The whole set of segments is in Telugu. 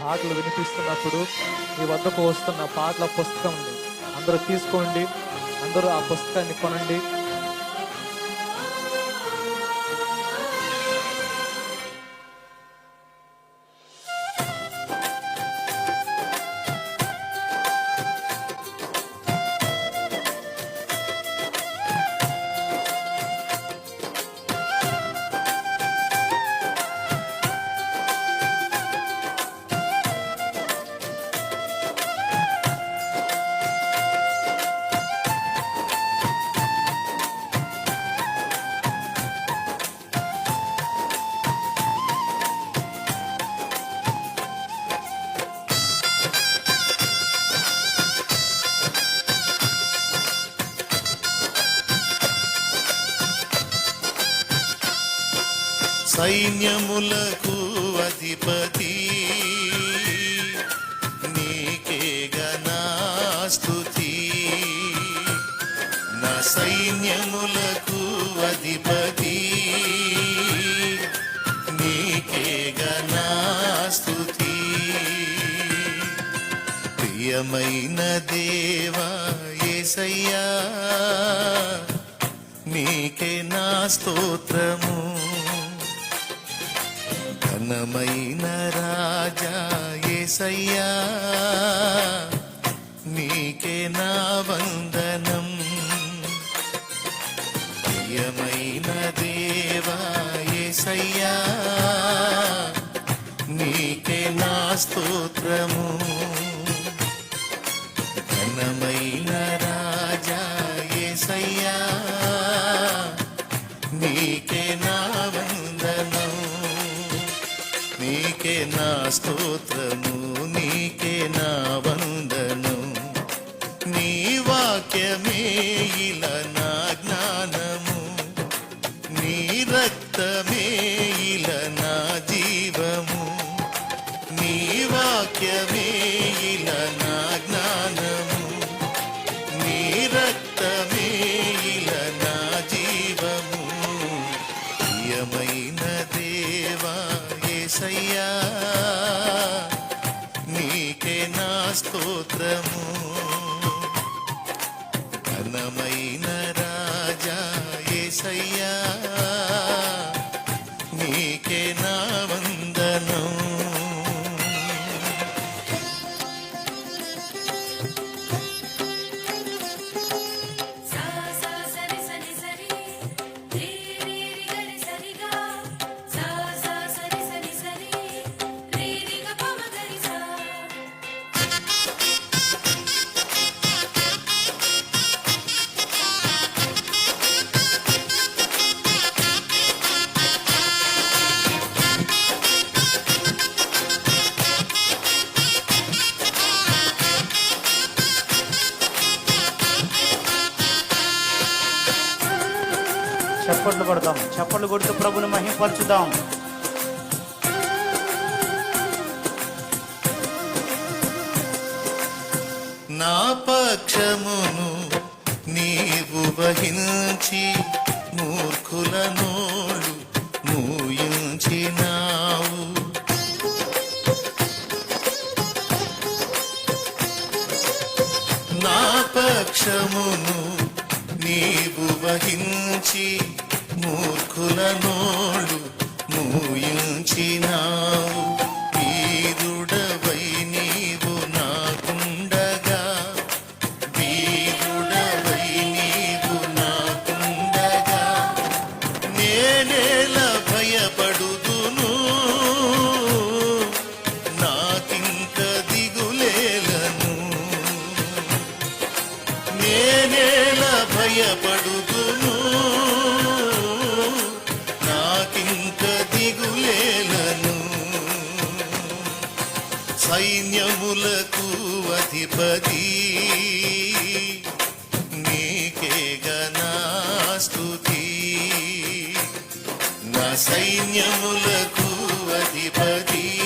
పాటలు వినిపిస్తున్నప్పుడు మీ వద్దకు వస్తున్న పాటల పుస్తకం ఉంది. అందరూ తీసుకోండి. అందరూ ఆ పుస్తకాన్ని కొనండి. సైన్యములకు అధిపతి. నీకే స్తుతి నా సైన్యములకు అధిపతి. నీకే స్తుతి ప్రియమైన దేవా యేసయ్యా నీకే నా స్తోత్రము. అన్నమైన రాజా ఏసయ్యా నీకే నా వందనం. ప్రియమైన దేవా ఏసయ్యా నీకే నా స్తోత్రము. స్తోత్రము నీకే నా వందను. నీ వాక్యమే ఇలా నా జ్ఞానము. నీ రక్తమే ఇలా నా జీవము. నీ వాక్యమే ఇలా నా జ్ఞానము. నీ రక్తమే ఇలా నా జీవము. ప్రియమైన దేవా యేసయ్యా స్తోత్రము ఘనమైన చప్పట్లు కొడుతూ ప్రభుని మహింపరచుదాం. నా పక్షమును నీవు వహించి మూర్ఖుల నోళ్ళు మూయించినావు. నా పక్షమును నీవు వహించి మూర్ఖుల నోళ్ళు మూయించినావు. గణపతి. నీకే స్తుతి నా సైన్యములకు అధిపతి.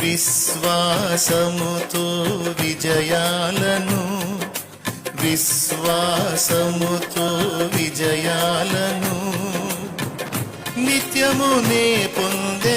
విశ్వాసముతో విజయాలను విశ్వాసముతో విజయాలను నిత్యమునే పొందే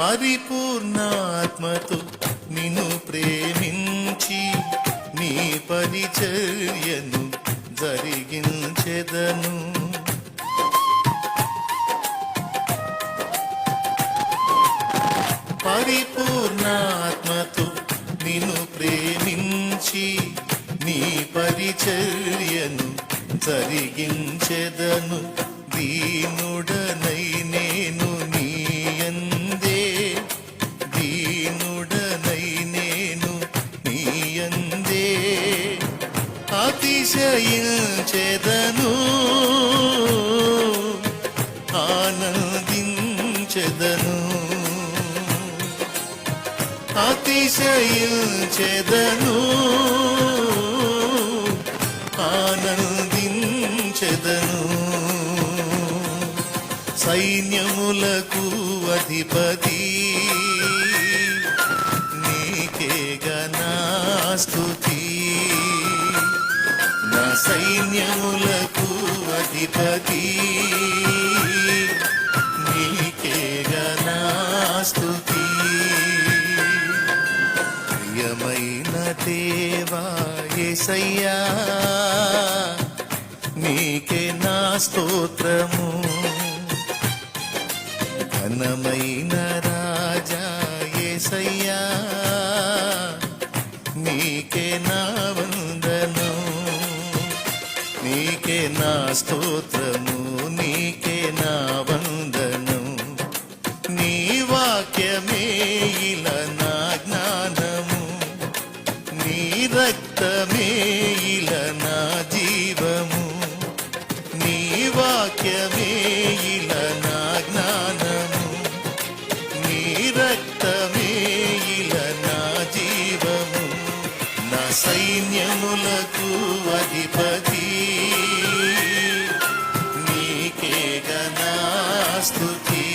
పరిపూర్ణాత్మతో నిన్ను ప్రేమించి నీ పరిచర్యను జరిగించెదను. పరిపూర్ణాత్మతో నిన్ను ప్రేమించి నీ పరిచర్యను జరిగించెదను. దీనుడనై అతిశయించెదను ఆనందించెదను. అతిశయించెదను ఆనందించెదను. సైన్యములకు అధిపతి నీకే గణాస్తుతి నా సైన్యములకు అధిపతి. రక్తమే ఇలా నా జీవము. నీ వాక్యమే ఇలా నా జ్ఞానము. నీ రక్తమే ఇలా నా జీవము. నా సైన్యములకు అధిపతి. నీకే గణాస్తుతి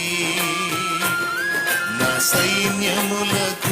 నా సైన్యములకు